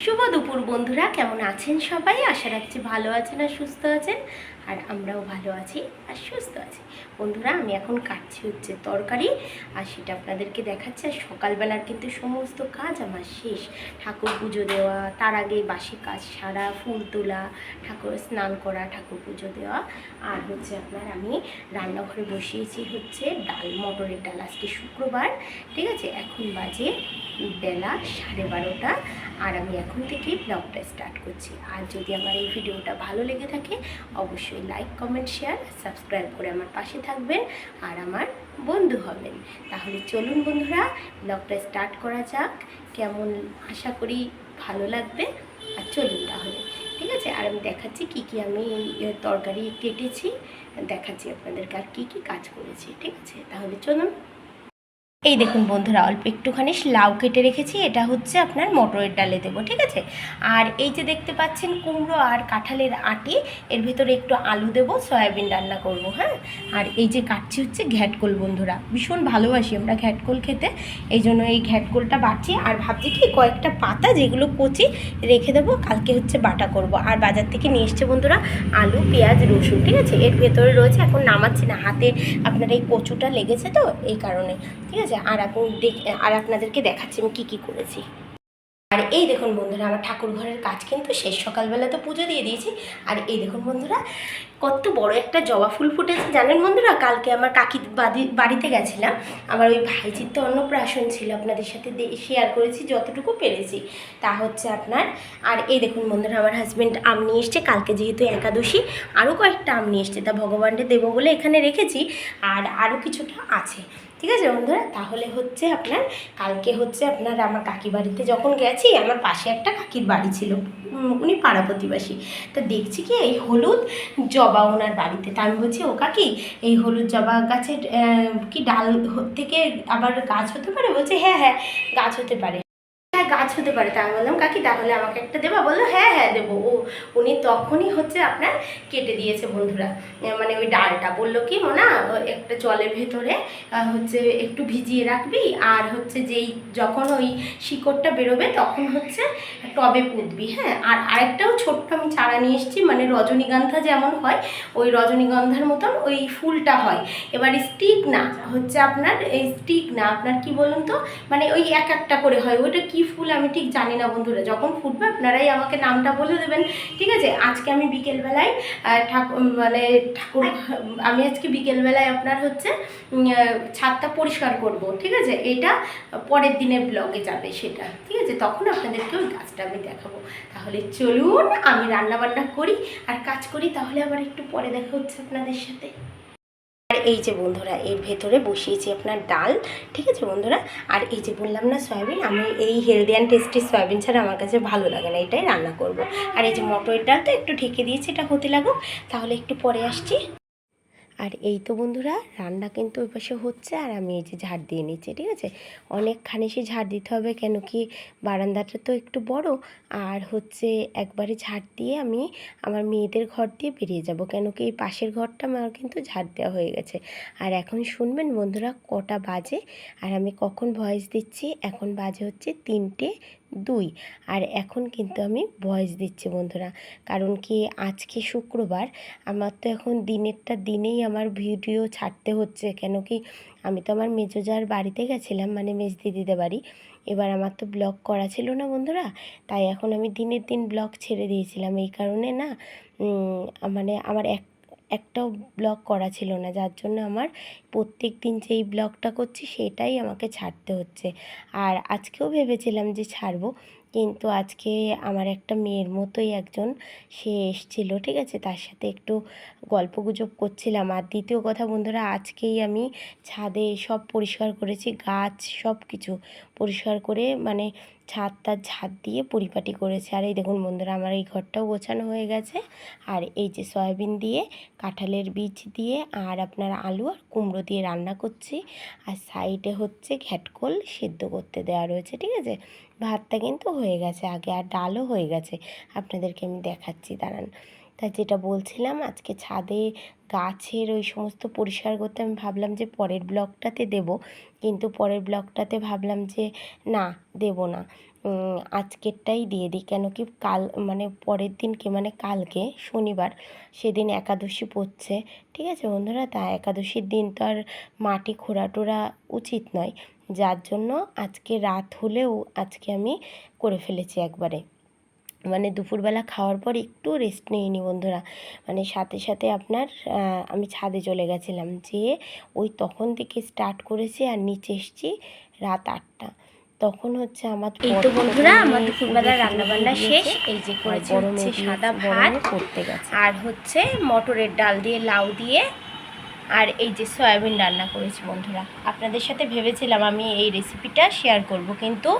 শুভ দুপুর বন্ধুরা কেমন আছেন সবাই? আশা রাখছি ভালো আছেন আর সুস্থ আছেন। আর আমরাও ভালো আছি আর সুস্থ আছি। বন্ধুরা, আমি এখন কাটছি হচ্ছে তরকারি আর সেটা আপনাদেরকে দেখাচ্ছি। আর সকালবেলার কিন্তু সমস্ত কাজ আমার শেষ। ঠাকুর পুজো দেওয়া, তার আগে বাসি কাজ সারা, ফুল তোলা, ঠাকুর স্নান করা, ঠাকুর পুজো দেওয়া। আর হচ্ছে আপনার আমি রান্নাঘরে বসিয়েছি হচ্ছে ডাল, মটরের ডাল আজকে শুক্রবার, ঠিক আছে? এখন বাজে বেলা সাড়ে বারোটা আর আমি এখন থেকেই ব্লগটা স্টার্ট করছি। আর যদি আমার এই ভিডিওটা ভালো লেগে থাকে, অবশ্যই লাইক কমেন্ট শেয়ার সাবস্ক্রাইব করে আমার পাশে থাকবেন আর আমার বন্ধু হবেন। তাহলে চলুন বন্ধুরা ব্লগটা স্টার্ট করা যাক। কেমন আশা করি ভালো লাগবে। আর চলুন তাহলে, ঠিক আছে? আর আমি দেখাচ্ছি কি কি আমি তরকারি কেটেছি। দেখাচ্ছি আপনাদেরকে আর কী কী কাজ করেছি, ঠিক আছে? তাহলে চলুন। এই দেখুন বন্ধুরা, অল্প একটুখানি লাউ কেটে রেখেছি, এটা হচ্ছে আপনার মটরের ডালে দেবো, ঠিক আছে? আর এই যে দেখতে পাচ্ছেন কুমড়ো আর কাঁঠালের আটি, এর ভিতরে একটু আলু দেবো, সয়াবিন রান্না করব হ্যাঁ? আর এই যে কাটছি হচ্ছে ঘ্যাটকোল বন্ধুরা, ভীষণ ভালোবাসি আমরা ঘ্যাটকোল খেতে, এই জন্য এই ঘ্যাটকোলটা বাড়ছি, আর ভাবছি কি কয়েকটা পাতা যেগুলো কচি রেখে দেবো, কালকে হচ্ছে বাটা করব, আর বাজার থেকে নিয়ে এসছে বন্ধুরা আলু, পেঁয়াজ, রসুন, ঠিক আছে? এর ভেতরে রয়েছে, এখন নামাচ্ছি না, হাতে আপনার এই কচুটা লেগেছে তো, এই কারণে, ঠিক আছে? আর এখন আর আপনাদেরকে দেখাচ্ছি আমি কী কী করেছি। আর এই দেখুন বন্ধুরা, আমার ঠাকুর ঘরের কাজ কিন্তু শেষ। সকালবেলা তো পুজো দিয়ে দিয়েছি। আর এই দেখুন বন্ধুরা, কত বড় একটা জবা ফুল ফুটেছে। জানেন বন্ধুরা, কালকে আমার কাকি বাড়ি, বাড়িতে গেছিলাম। আমার ওই ভাইজির তো অন্নপ্রাশন ছিল। আপনাদের সাথে শেয়ার করেছি, যতটুকু পেরেছি, তা হচ্ছে আপনার। আর এই দেখুন বন্ধুরা, আমার হাজব্যান্ড আম নিয়ে এসছে। কালকে যেহেতু একাদশী আরও কয়েকটা আম নিয়ে এসছে। তা ভগবানকে দেবো বলে এখানে রেখেছি। আর আরও কিছুটা আছে। ঠিক আছে বন্ধুরা? তাহলে হচ্ছে আপনার, কালকে হচ্ছে আপনার আমার কাকির বাড়িতে যখন গেছি, আমার পাশে একটা কাকির বাড়ি ছিল। উনি পাড়া প্রতিবাসী তা দেখছি কি এই হলুদ জবা ওনার বাড়িতে। তা আমি বলছি, ও কাকি, এই হলুদ জবা গাছের কি ডাল থেকে আবার গাছ হতে পারে? বলছে হ্যাঁ হ্যাঁ গাছ হতে পারে। গাছ হতে পারে। তা আমি বললাম, কাকি, তাহলে আমাকে একটা দেবা? বলল হ্যাঁ হ্যাঁ দেবো। ও, উনি তখনই হচ্ছে আপনার কেটে দিয়েছে বন্ধুরা। মানে ওই ডালটা। বলল কি, মোনা একটা জলের ভেতরে হচ্ছে একটু ভিজিয়ে রাখবি। আর হচ্ছে যেই যখন ওই শিকড়টা বেরোবে, তখন হচ্ছে টবে পুঁতবি। হ্যাঁ আর আরেকটাও ছোট্ট আমি চারা নিয়ে এসেছি মানে রজনীগন্ধা যেমন হয়, ওই রজনীগন্ধার মতন ওই ফুলটা হয়। এবার স্টিক না, হচ্ছে আপনার এই স্টিক না, আপনার কি বলুন তো? মানে ওই এক একটা করে হয়। ওইটা কি ফুল? আমি ঠিক জানি না বন্ধুরা, যখন ফুটবে আপনারাই আমাকে নামটা বলে দেবেন, ঠিক আছে? আজকে আমি বিকেলবেলায় ঠাকুর মানে ঠাকুর, আমি আজকে বিকেলবেলায় আপনার হচ্ছে ছাদটা পরিষ্কার করব, ঠিক আছে? এটা পরের দিনের ব্লগে যাবে সেটা, ঠিক আছে? তখন আপনাদেরকে ওই গাছটা আমি দেখাবো। তাহলে চলুন, আমি রান্না বান্না করি, আর কাজ করি, তাহলে আবার একটু পরে দেখা হচ্ছে আপনাদের সাথে। এই যে বন্ধুরা, এর ভেতরে বসিয়েছি আপনার ডাল, ঠিক আছে বন্ধুরা? আর এই যে বললাম না সয়াবিন, আমি এই হেলদি অ্যান্ড টেস্টি সয়াবিন ছাড়া আমার কাছে ভালো লাগে না, এটাই রান্না করব। আর এই যে মটরের ডাল তো একটু ঢেকে দিয়েছি, এটা হতে লাগুক। তাহলে একটু পরে আসছি। আর এই তো বন্ধুরা, রান্না কিন্তু ওই পাশে হচ্ছে আর আমি এই যে ঝাড় দিয়ে নিচ্ছি, ঠিক আছে? অনেকখানি সে ঝাড় দিতে হবে কেন কি বারান্দাটা তো একটু বড়। আর হচ্ছে একবারে ঝাড় দিয়ে আমি আমার মেয়েদের ঘর দিয়ে বেরিয়ে যাব কেন কি এই পাশের ঘরটা আমার কিন্তু ঝাড় দেওয়া হয়ে গেছে। আর এখন শুনবেন বন্ধুরা, কটা বাজে আর আমি কখন ভয়েস দিচ্ছি? এখন বাজে হচ্ছে তিনটে দুই। আর এখন কিন্তু আমি ভয়েস দিচ্ছি বন্ধুরা। কারণ কি আজকে শুক্রবার, আমার তো এখন দিনেরটা দিনেই আমার ভিডিও ছাড়তে হচ্ছে। কেন কি আমি তো আমার মেজোজার বাড়িতে গেছিলাম মানে মেজ দিদিদের বাড়ি, এবার আমার তো ব্লগ করা ছিল না বন্ধুরা। তাই এখন আমি দিনের দিন ব্লগ ছেড়ে দিয়েছিলাম। এই কারণে না মানে আমার এক একটাও ব্লগ করা ছিল না। যার জন্য আমার প্রত্যেক দিন যেই ব্লগটা করছি সেটাই আমাকে ছাড়তে হচ্ছে। আর আজকেও ভেবেছিলাম যে ছাড়বো, কিন্তু আজকে আমার একটা মেয়ের মতোই একজন সে এসছিল, ঠিক আছে? তার সাথে একটু গল্প গুজব করছিলাম। আর দ্বিতীয় কথা বন্ধুরা, আজকেই আমি ছাদে সব পরিষ্কার করেছি, গাছ সব কিছু পরিষ্কার করে মানে ছাদটা ছাদ দিয়ে পরিপাটি করেছে। আর এই দেখুন বন্ধুরা, আমার এই ঘরটাও গোছানো হয়ে গেছে। আর এই যে সয়াবিন দিয়ে, কাঁঠালের বীজ দিয়ে, আর আপনার আলু আর কুমড়ো দিয়ে রান্না করছি। আর সাইডে হচ্ছে ঘ্যাটকোল সিদ্ধ করতে দেওয়া রয়েছে, ঠিক আছে? ভাতটা কিন্তু হয়ে গেছে আগে, আর ডালও হয়ে গেছে। আপনাদেরকে আমি দেখাচ্ছি, দাঁড়ান। তা যেটা বলছিলাম, আজকে ছাদে গাছের ওই সমস্ত পরিষ্কার করতে আমি ভাবলাম যে পরের ব্লগটাতে দেব। কিন্তু পরের ব্লগটাতে ভাবলাম যে না, দেব না। আজকেরটাই দিয়ে দিই। কেন কি কাল মানে পরের দিনকে মানে কালকে, শনিবার, সেদিন একাদশী পড়ছে। ঠিক আছে বন্ধুরা? তা একাদশীর দিন তো আর মাটি খোঁড়া টোরা উচিত নয়। যার জন্য আজকে রাত হলেও আজকে আমি করে ফেলেছি একবারে। মানে দুপুরবেলা খাওয়ার পর একটু রেস্ট নিইনি বন্ধুরা। মানে সাথে সাথে আপনার আমি ছাদে চলে গেছিলাম যে ওই তখন থেকে স্টার্ট করেছি আর নিচে এসছি রাত আটটা। তখন হচ্ছে আমার এই তো বন্ধুরা, আমার শুরু রান্নাবান্না শেষ। এই যে করেছি হচ্ছে সাদা ভাত করতে গেছে। আর হচ্ছে মটরের ডাল দিয়ে লাউ দিয়ে আর এই যে সয়াবিন রান্না করেছি বন্ধুরা। আপনাদের সাথে ভেবেছিলাম আমি এই রেসিপিটা শেয়ার করব কিন্তু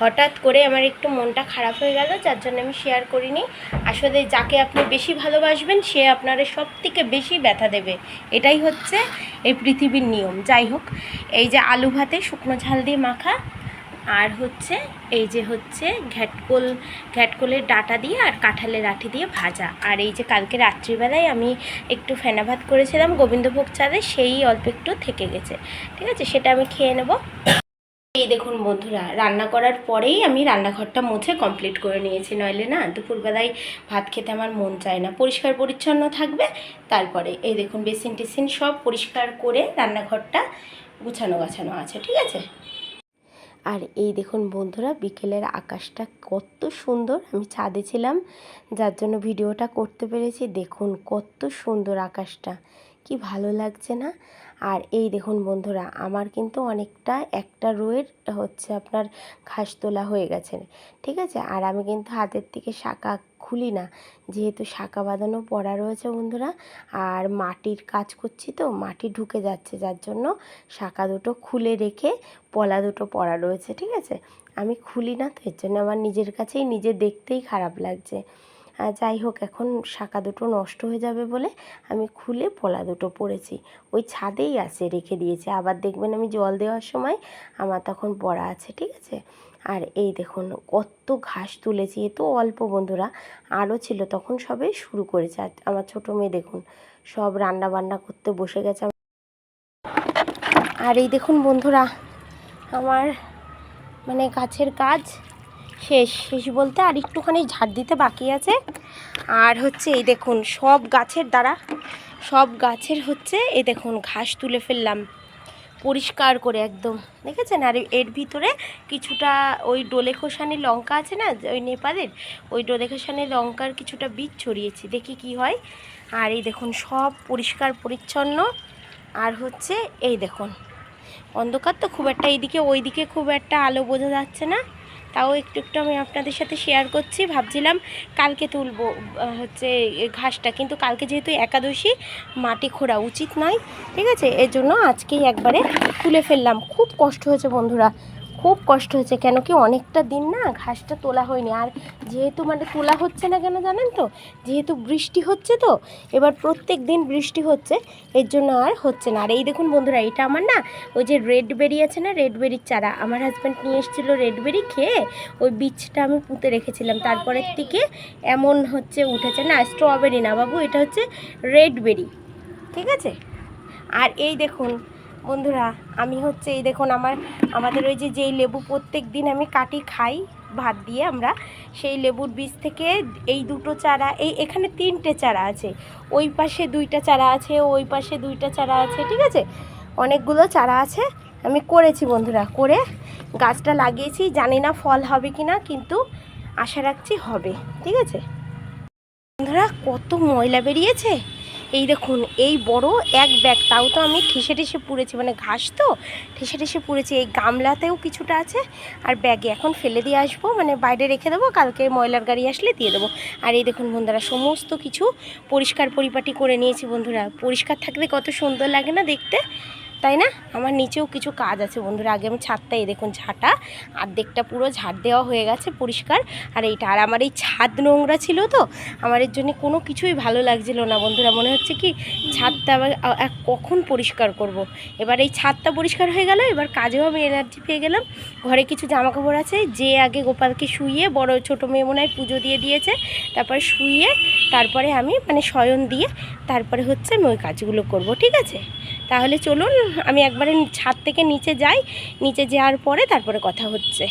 হঠাৎ করে আমার একটু মনটা খারাপ হয়ে গেল, যার জন্য আমি শেয়ার করিনি। আসলে যাকে আপনি বেশি ভালোবাসবেন, সে আপনার সব থেকে বেশি ব্যথা দেবে। এটাই হচ্ছে এই পৃথিবীর নিয়ম। যাই হোক, এই যে আলু ভাতে শুকনো ঝাল দিয়ে মাখা, আর হচ্ছে এই যে হচ্ছে ঘ্যাটকোল, ঘ্যাটকোলের ডাটা দিয়ে আর কাঁঠালের আঠি দিয়ে ভাজা। আর এই যে কালকে রাত্রিবেলায় আমি একটু ফেনা ভাত করেছিলাম, গোবিন্দভোগ চাঁদে সেই অল্প একটু থেকে গেছে। ঠিক আছে, সেটা আমি খেয়ে নেব। এই দেখুন বন্ধুরা, রান্না করার পরেই আমি রান্নাঘরটা মুছে কমপ্লিট করে নিয়েছি। নইলে না দুপুরবেলায় ভাত খেতে আমার মন চায় না। পরিষ্কার পরিচ্ছন্ন থাকবে, তারপরে এই দেখুন বেসিন টেসিন সব পরিষ্কার করে রান্নাঘরটা গুছানো গাছানো আছে, ঠিক আছে? আর এই দেখুন বন্ধুরা, বিকেলের আকাশটা কত সুন্দর। আমি ছাদে ছিলাম, যার জন্য ভিডিওটা করতে পেরেছি। দেখুন কত সুন্দর আকাশটা। কি ভালো লাগছে না? আর এই দেখুন বন্ধুরা, আমার কিন্তু অনেকটা একটা রোয়ের হচ্ছে আপনার ঘাস তোলা হয়ে গেছে। ঠিক আছে? আর আমি কিন্তু হাতের থেকে শাঁকা খুলি না। যেহেতু শাঁকা বাঁধানো পড়া রয়েছে বন্ধুরা, আর মাটির কাজ করছি তো, মাটি ঢুকে যাচ্ছে, যার জন্য শাঁকা দুটো খুলে রেখে পলা দুটো পড়া রয়েছে। ঠিক আছে? আমি খুলি না তো, এর জন্য আমার নিজের কাছেই, নিজে দেখতেই খারাপ লাগছে। যাই হোক, এখন শাঁকা দুটো নষ্ট হয়ে যাবে বলে আমি খুলে পলা দুটো পড়েছি ওই ছাদেই আছে, রেখে দিয়েছি। আবার দেখবেন আমি জল দেওয়ার সময় আমার তখন পড়া আছে, ঠিক আছে? আর এই দেখুন, কত ঘাস তুলেছি। এ তো অল্প বন্ধুরা, আরও ছিল, তখন সবে শুরু করেছে। আর আমার ছোটো মেয়ে দেখুন, সব রান্না বান্না করতে বসে গেছে। আর এই দেখুন বন্ধুরা, আমার মানে গাছের কাজ শেষ শেষ বলতে আর একটুখানি ঝাড় দিতে বাকি আছে। আর হচ্ছে এই দেখুন, সব গাছের দ্বারা, সব গাছের হচ্ছে এই দেখুন, ঘাস তুলে ফেললাম। পরিষ্কার করে একদম, দেখেছেন? আর এর ভিতরে কিছুটা ওই ডোলে খোসানি লঙ্কা আছে না, ওই নেপালের, ওই ডোলে খোসানি লঙ্কার কিছুটা বীজ ছড়িয়েছি, দেখি কি হয়। আর এই দেখুন, সব পরিষ্কার, পরিচ্ছন্ন। আর হচ্ছে এই দেখুন, অন্ধকার তো খুব একটা এইদিকে, ওইদিকে খুব একটা আলো বোঝা যাচ্ছে না। তাও একটু একটু আমি আপনাদের সাথে শেয়ার করছি। ভাবছিলাম কালকে তুলব হচ্ছে ঘাসটা। কিন্তু কালকে যেহেতু একাদশী, মাটি খোঁড়া উচিত নয়, ঠিক আছে? এর জন্য আজকেই একবারে তুলে ফেললাম। খুব কষ্ট হয়েছে বন্ধুরা। খুব কষ্ট হয়েছে কেন কি অনেকটা দিন না ঘাসটা তোলা হয়নি। আর যেহেতু মানে তোলা হচ্ছে না কেন জানেন তো? যেহেতু বৃষ্টি হচ্ছে তো এবার প্রত্যেক দিন বৃষ্টি হচ্ছে এর জন্য আর হচ্ছে না। আর এই দেখুন বন্ধুরা এটা আমার না ওই যে রেড বেরি আছে না রেড বেরির চারা। আমার হাজব্যান্ড নিয়ে এসেছিল রেড বেরি খেয়ে ওই বীজটা আমি পুঁতে রেখেছিলাম। তারপরের থেকে এমন হচ্ছে উঠেছে না স্ট্রবেরি না বাবু এটা হচ্ছে রেড বেরি ঠিক আছে? আর এই দেখুন বন্ধুরা, আমি হচ্ছে এই দেখুন আমার, আমাদের ওই যে যেই লেবু প্রত্যেক দিন আমি কাটি খাই ভাত দিয়ে আমরা, সেই লেবুর বীজ থেকে এই দুটো চারা, এই এখানে তিনটে চারা আছে। ওই পাশে দুইটা চারা আছে, ওই পাশে দুইটা চারা আছে, ঠিক আছে? অনেকগুলো চারা আছে, আমি করেছি বন্ধুরা, করে গাছটা লাগিয়েছি, জানি না ফল হবে কি না কিন্তু আশা রাখছি হবে, ঠিক আছে? বন্ধুরা, কত ময়লা বেরিয়েছে! এই দেখুন, এই বড় এক ব্যাগ, তাও তো আমি ঠেসে ঠেসে পুড়েছি মানে ঘাস তো? ঠেসে ঠেসে পুড়েছি, এই গামলাতেও কিছুটা আছে, আর ব্যাগে এখন ফেলে দিয়ে আসব মানে বাইরে রেখে দেবো, কালকে ময়লার গাড়ি আসলে দিয়ে দেবো। আর এই দেখুন বন্ধুরা, সমস্ত কিছু পরিষ্কার পরিপাটি করে নিয়েছি বন্ধুরা, পরিষ্কার থাকলে কত সুন্দর লাগে না দেখতে? তাই না? আমার নিচেও কিছু কাজ আছে বন্ধুরা। আগে আমি ছাদটা, এই দেখুন ঝাঁটা। আর্ধেকটা পুরো ঝাড় দেওয়া হয়ে গেছে পরিষ্কার। আর এইটা, আর আমার এই ছাদ নোংরা ছিল তো, আমার এর জন্য কোনো কিছুই ভালো লাগছিল না বন্ধুরা। মনে হচ্ছে কি ছাদটা আবার কখন পরিষ্কার করব। এবার এই ছাদটা পরিষ্কার হয়ে গেল, এবার কাজেও আমি এনার্জি পেয়ে গেলাম। ঘরে কিছু জামা কাপড় আছে, যে আগে গোপালকে শুইয়ে বড় ছোটো মেয়ে মনে হয় পুজো দিয়ে দিয়েছে, তারপরে শুইয়ে তারপরে আমি মানে শয়ন দিয়ে তারপরে হচ্ছে আমি ওই কাজগুলো করব, ঠিক আছে? তাহলে চলুন আমি একবারে ছাদ থেকে নিচে যাই নিচে যাওয়ার পরে তারপরে কথা হচ্ছে।